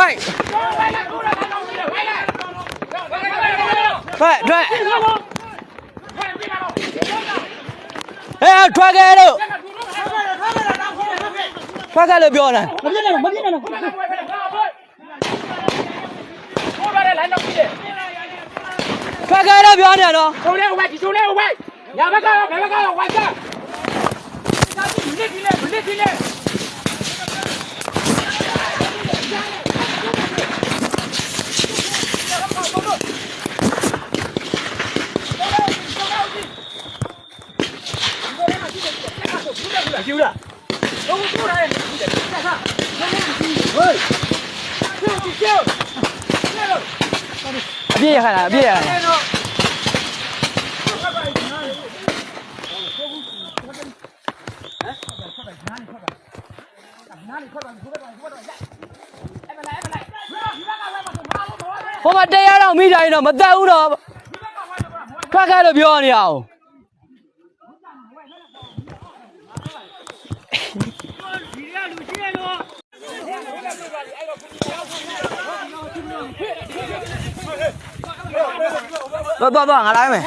ဝိုက်ထွက်ထွက်ဟဲ့ထွက်ခဲ့လို့ထွက်ခဲ့လို့ပြောနေမပြည့်နဲ့မပြည့်နဲ့ထွက်ခဲ့လို့ပြောနေတော့ချုံလေးဝိုက်ချုံလေးဝိုက်ညာဘက်ကရောဘယ်ဘက်ကရောဝိုက်ကဒီနေ့ဒီနေ့ဒီနေ့ အပြည့်ရခါလားအပြည့်ရခါလားဟိုမှာတရားတော့မိတိုင်းတော့မတက်ဘူးတော့ထွက်ခဲ့လို့ပြောနေအောင် rồi bỏ bỏ ở đây mày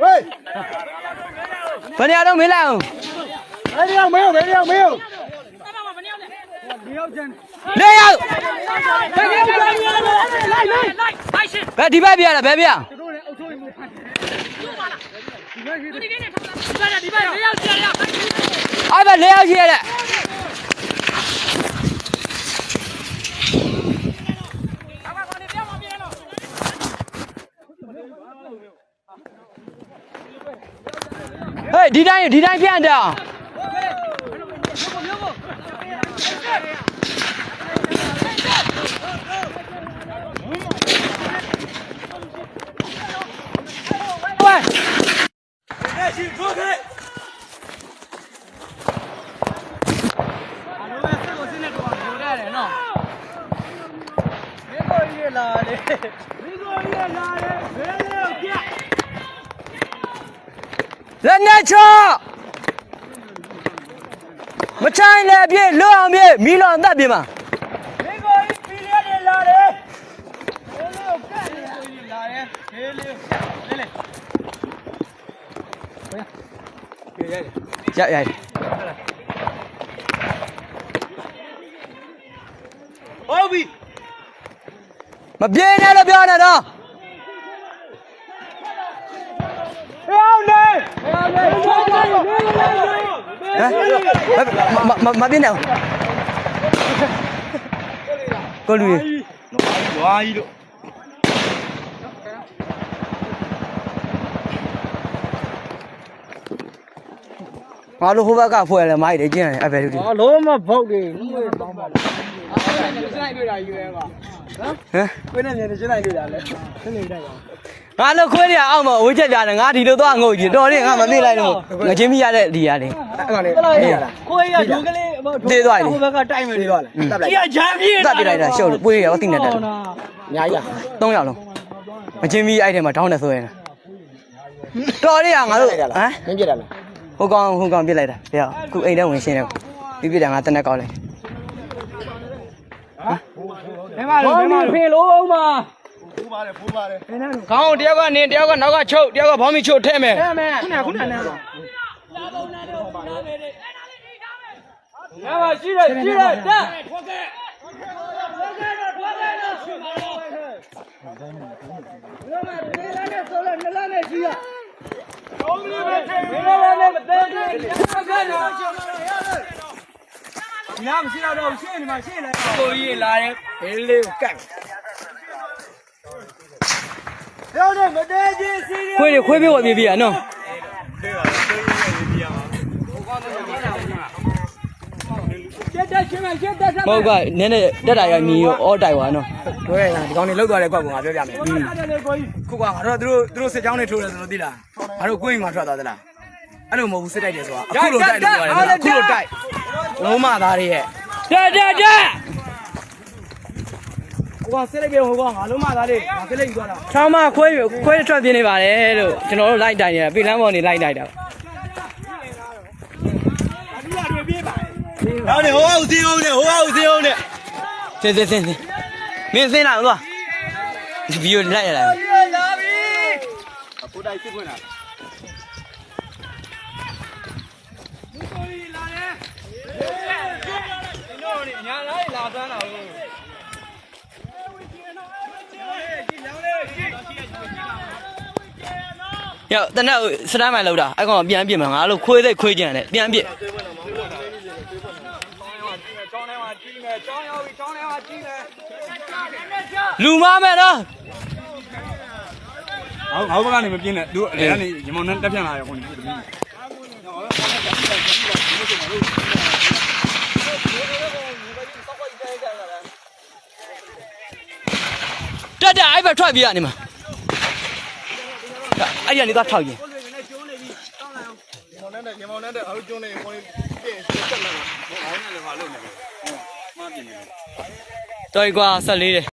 Ê! Phần đi đâu mấy nào? Mấy đi đâu mấy, mấy đi đâu mấy? လေးယောက်ဘယ်ဒီဘက်ပြရလားဘယ်ပြအဲ့ဘက်လေးယောက်ရှိရတဲ့ဟေးဒီတိုင်းဒီတိုင်းပြန်တောင် လက်နဲ့ချောမချိုင်းလည်းအပြည့်လွတ်အောင်ပြည့်မီလောင်အသက်ပြမှာရရရ好 မပြေးနဲ့လို့ပြောနေတော့ဟောင်းနေဟောင်းနေဟောင်းနေမမပြေးနဲ့ကိုလူကြီးဝါကြီးလို့ငါတို့ဟိုဘက်ကဖွဲ့လဲမိုက်တယ်ကျင်းတယ်အဲ့ပဲလူကြီးအော်လုံးမဘုတ်တယ်ဘူးပဲပေါင်းပါလားအဲ့ဒါနဲ့စလိုက်တွေ့တာယူရဲပါ ဟမ်ခွေးနဲ့မြန်နေရှင်းနိုင်လို့လားလဲရှင်းနေတတ်ပါငါလို့ခွေးတွေကအောက်မှာဝေးချက်ပြတယ်ငါဒီလိုတော့ငုတ်ကြီးတော်တယ်ငါမသိလိုက်လို့ငချင်းမိရတဲ့ဒီရတယ်အဲ့ကောင်လေးမိရလားခွေးကဒုကလေးတေးသွားတယ်ဟိုဘက်ကတိုက်မယ်တေးသွားလားတက်လိုက်ကြီးချမ်းပြေးတက်ပြေးလိုက်တာရှုပ်လို့ပွေးရောတိနေတယ်အများကြီးလား၃ယောက်လုံးငချင်းမိအဲ့ထဲမှာဒေါင်းနဲ့ဆိုရင်တော်တယ်ငါတို့ဟမ်မင်းပြစ်တာလားဟိုကောင်ဟိုကောင်ပြစ်လိုက်တာဘယ်ရောက်ခုအိမ်ထဲဝင်ရှင်းတယ်ပြပြတာငါတနက်ကောက်လိုက် ဘယ်မှာလဲဘယ်မှာဖေလို့အောင်ပါဖူးပါတယ်ဖူးပါတယ်ခေါင်းတယောက်ကနေတယောက်ကနောက်ကချုပ်တယောက်ကဘောင်းမီချုပ်ထဲမယ်အဲ့မဲ့ခုနကခုနကနဲ့တော့ရပါရှိတယ်ရှိတယ်တက်နားမ ရှိတော့ရှင်းနေမှာရှင်းလိုက်ကိုကြီးလာတယ်ဘေးလေးကိုကတ်ရောနဲ့မတဲချင်းစီရီခွေးတွေခွေးပြေးဝပြေးပြေးရနော်တက်တက်ချင်းမချက်တက်တက်ဟုတ်ကနည်းနည်းတက်တာရမြည်ရောအော်တိုင်ပါနော်တို့ရတာဒီကောင်နေလောက်သွားတဲ့ကွက်ကငါပြောပြမယ်တက်တယ်ကိုကြီးခုကငါတို့သူတို့သူတို့စစ်ကြောင်းတွေထိုးတယ်ဆိုတော့သိလားငါတို့ကိုင်းမှာထွက်သွားသလားအဲ့လိုမဟုတ်ဘူးစစ်တိုက်တယ်ဆိုတာအခုလိုတိုက်လို့ရတယ်အခုလိုတိုက် လုံးမသားတွေရဲ့တက်တက်တက်ဟိုကစစ်လိုက်ပြေဟိုကငါလုံးမသားတွေငါကလေးယူသွားတာဆောင်းမခွဲခွဲထွက်ပြင်းနေပါတယ်လို့ကျွန်တော်တို့လိုက်တိုင်နေတာပြည်လမ်းပေါ်နေလိုက်တိုင်တာနောက်နေဟိုကဦးစင်းအောင်နဲ့ဟိုကဦးစင်းအောင်နဲ့စင်စင်စင်စင်မင်းစင်လာသွားဒီဗီဒီယိုလိုက်ရလား ညာလိုက်လာသန်းတာကိုရောက်တနက်စတမ်းမိုင်လောက်တာအဲ့ကောင်ပြန်ပြစ်မှာငါလို့ခွေးသိခွေးကြံတယ်ပြန်ပြစ်ကျောင်းထဲမှာကြီးမယ်ကျောင်းရောက်ပြီကျောင်းထဲမှာကြီးမယ်လူမမဲ့နော်ငါငါဘက်ကနေမပြင်းနဲ့သူအဲ့ကနေရမောင်နဲ့တက်ပြန်လာရောခွန်ကြီးတမီး တက်တက်အဲ့ဘက်ထွက်ပြေးရနေမှာအဲ့ဒီကနေသွားထောက်ရင်ရမောင်နဲ့ရမောင်နဲ့အခုကျုံးနေခွန်ကြီးပြင်းတက်လာတာဟိုအောင်နဲ့လည်းမလုပ်နေဘူးမှပြင်းနေတော်ပြီကွာ14တဲ့